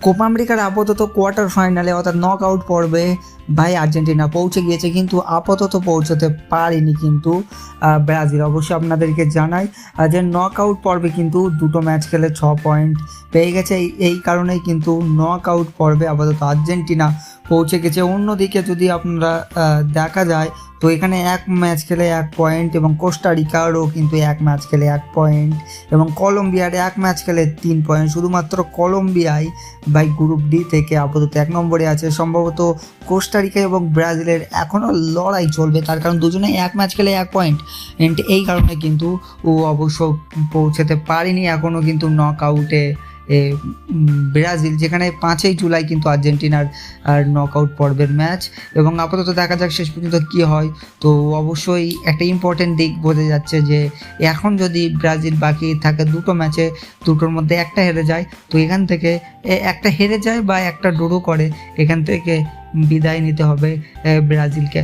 Copa আমেরিকার আপাতত quarter ফাইনালে অর্থাৎ নক আউট পর্বে ভাই আর্জেন্টিনা পৌঁছে গিয়েছে, কিন্তু আপাতত পৌঁছতে পারেনি কিন্তু ব্রাজিল। অবশ্যই আপনাদেরকে জানাই যে নক আউট পর্বে কিন্তু দুটো ম্যাচ খেলে ছ পয়েন্ট পেয়ে গেছে। এই কারণেই কিন্তু নক আউট পর্বে আপাতত আর্জেন্টিনা পৌঁছে গেছে। অন্যদিকে যদি আপনারা দেখা যায়, তো এখানে এক ম্যাচ খেলে এক পয়েন্ট এবং কোস্টারিকারও কিন্তু এক ম্যাচ খেলে এক পয়েন্ট এবং কলম্বিয়ার এক ম্যাচ খেলে তিন পয়েন্ট শুধুমাত্র কলম্বিয়ায় বাই গ্রুপ ডি থেকে আপাতত এক নম্বরে আছে। সম্ভবত কোস্টারিকা এবং ব্রাজিলের এখনও লড়াই চলবে। তার কারণ দুজনেই এক ম্যাচ খেলে এক পয়েন্ট এই কারণে কিন্তু ও অবশ্য পৌঁছাতে পারেনি। এখনও কিন্তু নক আউটে ব্রাজিল, যেখানে পাঁচই জুলাই কিন্তু আর্জেন্টিনার, আর নক আউট পর্বের ম্যাচ এবং আপাতত দেখা যাক শেষ পর্যন্ত কী হয়। তো অবশ্যই একটা ইম্পর্টেন্ট দিক বোঝা যাচ্ছে যে, এখন যদি ব্রাজিল বাকি থাকে দুটো ম্যাচে দুটোর মধ্যে একটা হেরে যায়, তো এখান থেকে একটা হেরে যায় বা একটা ড্রো করে, এখান থেকে বিদায় নিতে হবে ব্রাজিলকে।